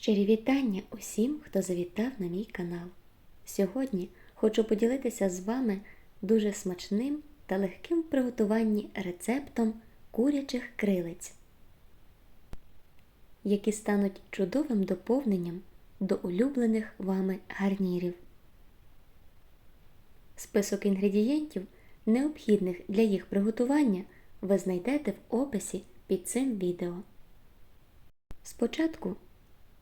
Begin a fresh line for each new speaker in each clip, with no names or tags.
Щирі вітання усім, хто завітав на мій канал. Сьогодні хочу поділитися з вами дуже смачним та легким в приготуванні рецептом курячих крилиць, які стануть чудовим доповненням до улюблених вами гарнірів. Список інгредієнтів, необхідних для їх приготування, ви знайдете в описі під цим відео. Спочатку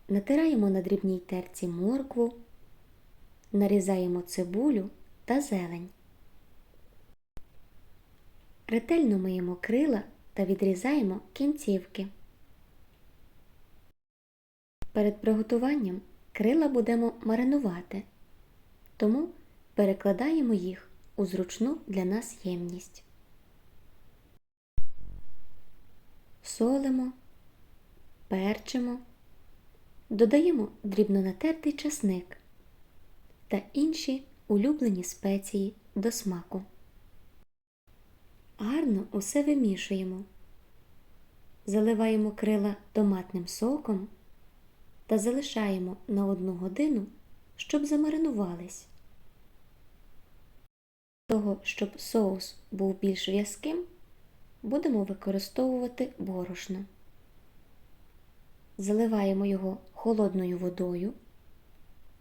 натираємо на дрібній терці моркву, нарізаємо цибулю та зелень. Ретельно миємо крила та відрізаємо кінцівки. Перед приготуванням крила будемо маринувати, тому перекладаємо їх у зручну для нас ємність. Солимо, перчимо, додаємо дрібно натертий часник та інші улюблені спеції до смаку. Гарно усе вимішуємо. Заливаємо крила томатним соком та залишаємо на одну годину, щоб замаринувались. Того, щоб соус був більш в'язким, будемо використовувати борошно. Заливаємо його холодною водою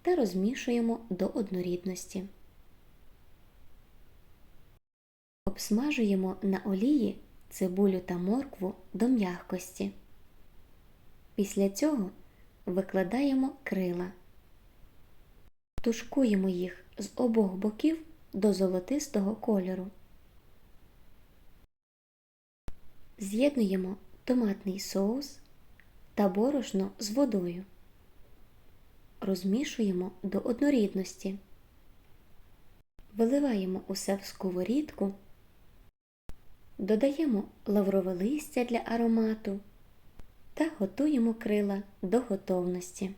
та розмішуємо до однорідності. Обсмажуємо на олії цибулю та моркву до м'якості. Після цього викладаємо крила. Тушкуємо їх з обох боків до золотистого кольору. З'єднуємо томатний соус та борошно з водою. Розмішуємо до однорідності. Виливаємо усе в сковорідку, додаємо лаврове листя для аромату та готуємо крила до готовності.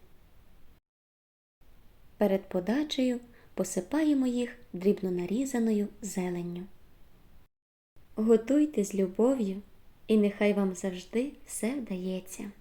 Перед подачею посипаємо їх дрібно нарізаною зеленню. Готуйте з любов'ю, і нехай вам завжди все вдається.